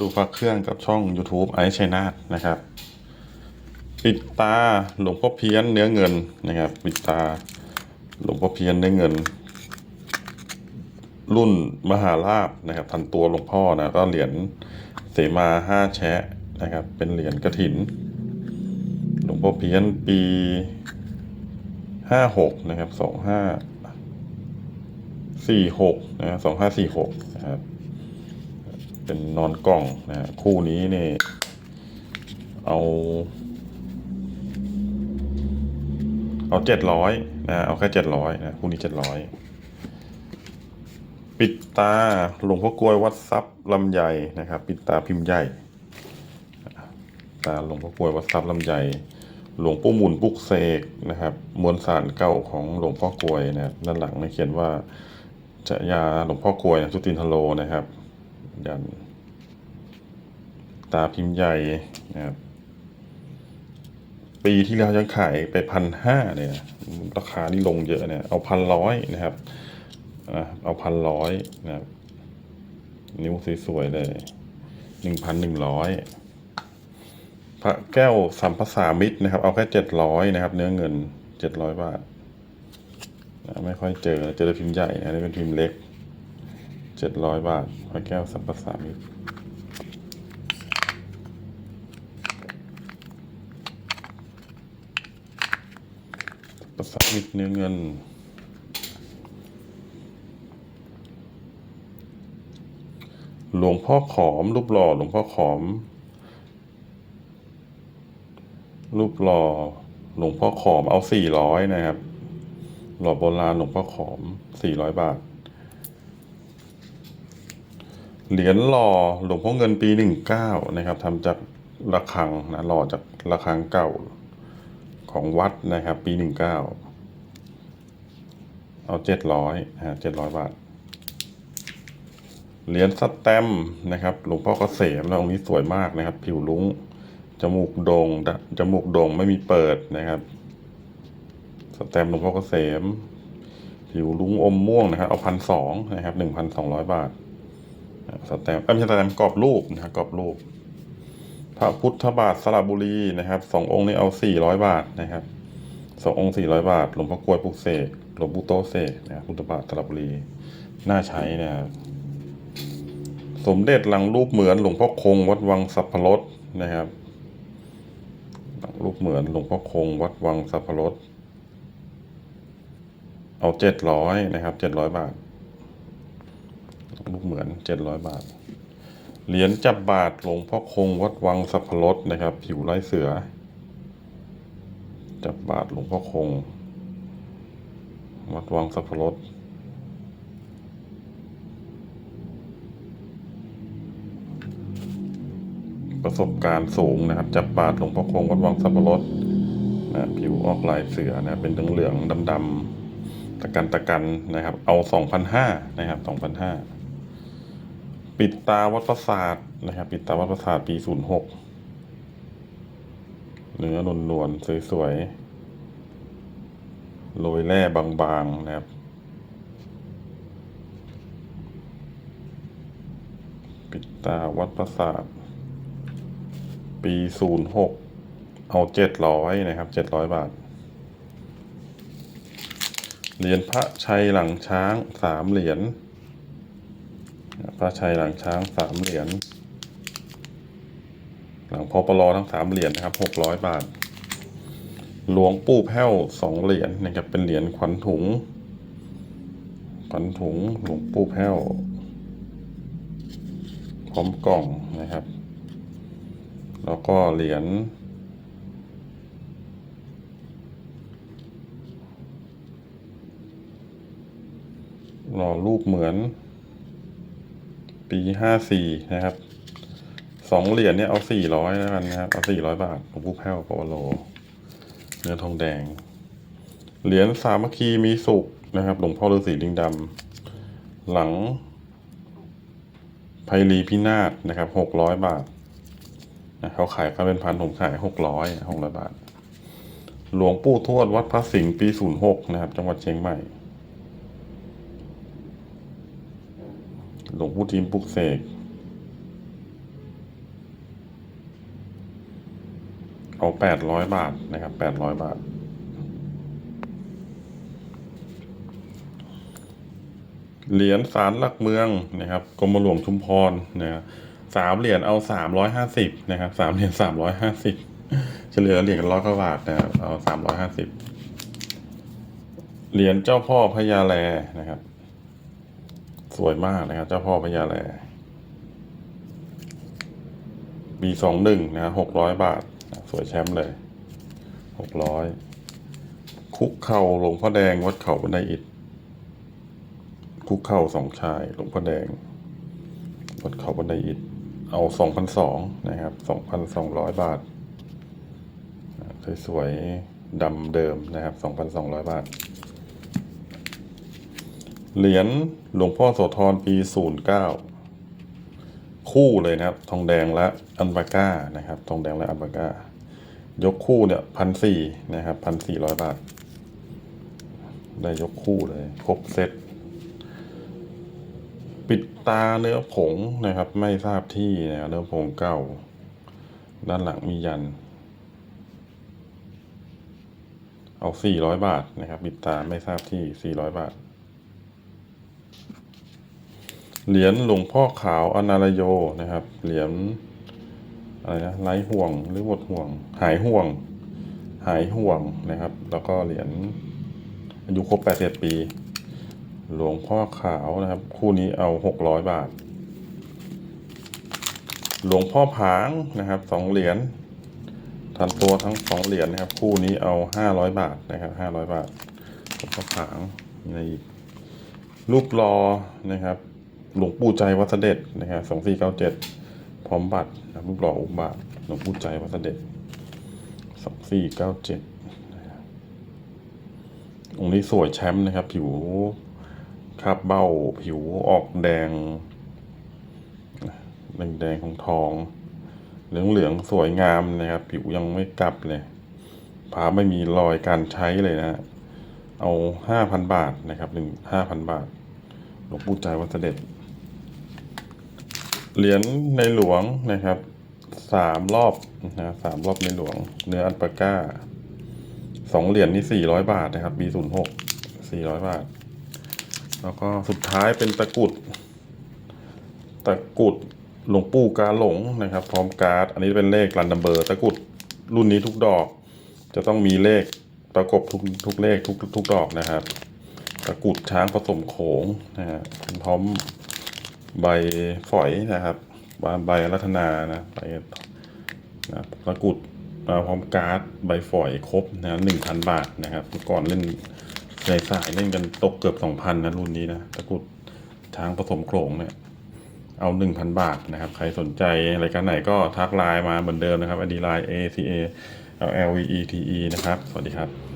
ดูฟักเครื่องกับช่อง YouTube ไอซ์ชัยนาทนะครับ ปิดตาหลวงพ่อเพี้ยนเนื้อเงินนะครับปิดตาหลวงพ่อเพี้ยนเนื้อเงิน รุ่นมหาลาบนะครับทันตัวหลวงพ่อนะก็เหรียญเสมาห้าแชะนะครับ เป็นเหรียญกระถิน หลวงพ่อเพี้ยนปีห้าหกนะครับสองห้าสี่หกนะสองห้าสี่หกนะครับ เป็นนอนกล่องนะคู่นี้เนี่ยเอาเอาเจ็ดร้อยนะ เอาแค่เจ็ดร้อยนะ คู่นี้เจ็ดร้อยปิดตาหลวงพ่อกลวยวัดทรัพย์ลำไยนะครับ ปิดตาพิมพ์ใหญ่ ตาหลวงพ่อกลวยวัดทรัพย์ลำไยหลวงปู่หมุนปุกเสกนะครับ มวลสารเก่าของหลวงพ่อกลวยนะครับด้านหลังเนี่ยเขียนว่าจะยาหลวงพ่อกลวยจุตินทโลนะครับ ยัน ตาพิมพ์ใหญ่นะครับ ปีที่แล้วยังขายไปพันห้าเนี่ย ราคานี่ลงเยอะเนี่ย เอาพันร้อยนะครับเอาพันร้อยนะครับ นิ้วสวยๆเลยหนึ่งพันหนึ่งร้อยพระแก้วสัมภาษามิตรนะครับ เอาแค่เจ็ดร้อยนะครับ เนื้อเงินเจ็ดร้อยบาทไม่ค่อยเจอเจอแต่พิมพ์ใหญ่นะนี่เป็นพิมพ์เล็ก เจ็ดร้อยบาทพระแก้วสัมภาษามิตรประสามิตรเนื้อเงินหลวงพ่อขอม รูปหล่อหลวงพ่อขอม รูปหล่อหลวงพ่อขอมเอาสี่ร้อยนะครับ หล่อโบราณหลวงพ่อขอมสี่ร้อยบาท เหรียญหล่อหลวงพ่อเงินปีหนึ่งเก้านะครับทำจากระฆังนะหล่อจากระฆังเก่าของวัดนะครับ ปีหนึ่งเก้าเอาเจ็ดร้อยฮะเจ็ดร้อยบาท เหรียญสแตมป์นะครับ หลวงพ่อเกษมแล้วองค์นี้สวยมากนะครับ ผิวลุ้งจมูกโดง่งจมูกโด่งไม่มีเปิดนะครับ สแตมป์หลวงพ่อเกษมผิวลุ้งอมม่วงนะครับ เอาพันสองนะครับหนึ่งพันสองร้อยบาท สแตมป์เอ้ยไม่ใช่สแตมป์กรอบรูปนะครับกรอบรูป พระพุทธบาทสระบุรีนะครับสององค์นี้เอาสี่ร้อยบาทนะครับสององค์สี่ร้อยบาท หลวงพ่อกลวยปุกเสกหลวงปู่โตเสกนะครับพุทธบาทสระบุรี น่าใช้นะครับสมเด็จหลังรูปเหมือนหลวงพ่อคง วัดวังสัพพรสนะครับหลังรูปเหมือนหลวงพ่อคง วัดวังสัพพรสเอาเจ็ดร้อยนะครับเจ็ดร้อยบาท เหมือนเจ็ดร้อยบาท เหรียญจับบาทหลวงพ่อคงวัดวังสัพพรสนะครับ ผิวไร้เสือ จับบาทหลวงพ่อคง วัดวังสัพพรสประสบการณ์สูงนะครับ จับบาทหลวงพ่อคงวัดวังสัพพรสนะผิวออกลายเสือนะเป็นเหลืองๆดำๆตะกันตะกันนะครับ เอาสองพันห้านะครับสองพันห้า ปิดตาวัดประสาทนะครับ ปิดตาวัดประสาทปีศูนย์หกเนื้อนวลนวลสวยๆโรยแร่บางๆนะครับ ปิดตาวัดประสาท ปีศูนย์หกเอาเจ็ดร้อยนะครับเจ็ดร้อยบาทเหรียญพระชัยหลังช้างสามเหรียญ พระชัยหลังช้างสามเหรียญ หลังพอปลอทั้งสามเหรียญนะครับหกร้อยบาท หลวงปู่แพ้วสองเหรียญนะครับเป็นเหรียญขวัญถุง ขวัญถุงหลวงปู่แพ้วพร้อมกล่องนะครับ แล้วก็เหรียญหล่อรูปเหมือน ปีห้าสี่นะครับสองเหรียญเนี่ยเอาสี่ร้อยแล้วกันนะครับ เอาสี่ร้อยบาทของผู้แพ้วปวโล เนื้อทองแดง เหรียญสามัคคีมีสุขนะครับ หลวงพ่อฤาษีลิงดำ หลังไพรีพินาศนะครับหกร้อยบาทนะเขาขายเขาเป็นพันผมขายหกร้อยหกร้อยบาท หลวงปู่ทวดวัดพระสิงห์ปีศูนย์หกนะครับ จังหวัดเชียงใหม่ หลวงพุทธิมปลุกเสกเอาแปดร้อยบาทนะครับแปดร้อยบาท เหรียญสารหลักเมืองนะครับกรมหลวงชุมพรนะรสามเหรียญเอาสามร้อยห้าสิบนะครับสามเหรียญสามร้อยห้าสิบเฉลี่ยเหรียญร้อยกว่าบาทนะครับเอาสามร้อยห้าสิบเหรียญเจ้าพ่อพญาแลนะครับ สวยมากนะครับ เจ้าพ่อพญาแลปีสองหนึ่งนะหกร้อยบาท สวยแชมป์เลยหกร้อยคุกเข่าหลวงพ่อแดงวัดเขาบันไดอิฐคุกเข่าสองชายหลวงพ่อแดงวัดเขาบันไดอิฐเอาสองพันสองนะครับสองพันสองร้อยบาท สวยๆดำเดิมนะครับสองพันสองร้อยบาท เหรียญหลวงพ่อโสธรปีศูนย์เก้าคู่เลยนะครับ ทองแดงและอันบาก้านะครับ ทองแดงและอันบาก้ายกคู่เนี่ยพันสี่นะครับพันสี่ร้อยบาท ได้ยกคู่เลย ครบเซตปิดตาเนื้อผงนะครับ ไม่ทราบที่นะเนื้อผงเก่า ด้านหลังมียัน เอาสี่ร้อยบาทนะครับ ปิดตาไม่ทราบที่สี่ร้อยบาท เหรียญหลวงพ่อขาวอนารโยนะครับ เหรียญอะไรนะไร้ห่วงหรือหมดห่วง หายห่วง หายห่วงนะครับ แล้วก็เหรียญอายุครบแปดสิบปี หลวงพ่อขาวนะครับ คู่นี้เอาหกร้อยบาท หลวงพ่อผางนะครับสองเหรียญทันตัวทั้งสองเหรียญนะครับ คู่นี้เอาห้าร้อยบาทนะครับห้าร้อยบาทหลวงพ่อผางในรูปรอนะครับ หลวงปู่ใจวัดเสด็จนะครับสองสี่เก้าเจ็ดพร้อมบัตรนะครับรูปรออุบาทหลวงปู่ใจวัดเสด็จสองสี่เก้าเจ็ดองค์นี้สวยแชมป์นะครับ ผิวคราบเบ้า ผิวออกแดงแดงแดงของทอง เหลืองเหลืองๆสวยงามนะครับ ผิวยังไม่กลับเลยผาไม่มีรอยการใช้เลยนะฮะเอาห้าพันบาทนะครับหนึ่งห้าพันบาทหลวงปู่ใจวัดเสด็จ เหรียญในหลวงนะครับสามรอบนะสามรอบในหลวง เนื้ออัลปาก้าสองเหรียญนี่สี่ร้อยบาทนะครับ B ศูนย์หกสี่ร้อยบาท แล้วก็สุดท้ายเป็นตะกรุด ตะกรุดหลวงปู่กาหลงนะครับ พร้อมการ์ด อันนี้เป็นเลขรันดัมเบอร์ ตะกรุดรุ่นนี้ทุกดอก จะต้องมีเลขประกบทุกทุกเลขทุกทุกดอกนะครับ ตะกรุดช้างผสมโขงนะฮะพร้อม ใบฝอยนะครับใบรัตนานะใบนะตะกุดพร้อมการ์ดใบฝอยครบนะหนึ่งพันบาทนะครับก่อนเล่นในสายเล่นกันตกเกือบสองพันนะรุ่นนี้นะตะกุดช้างผสมโขลงเนี่ยเอาหนึ่งพันบาทนะครับ ใครสนใจรายการไหนก็ทักไลน์มาเหมือนเดิมนะครับอดีไลน์ A C A L L V E T E นะครับ สวัสดีครับ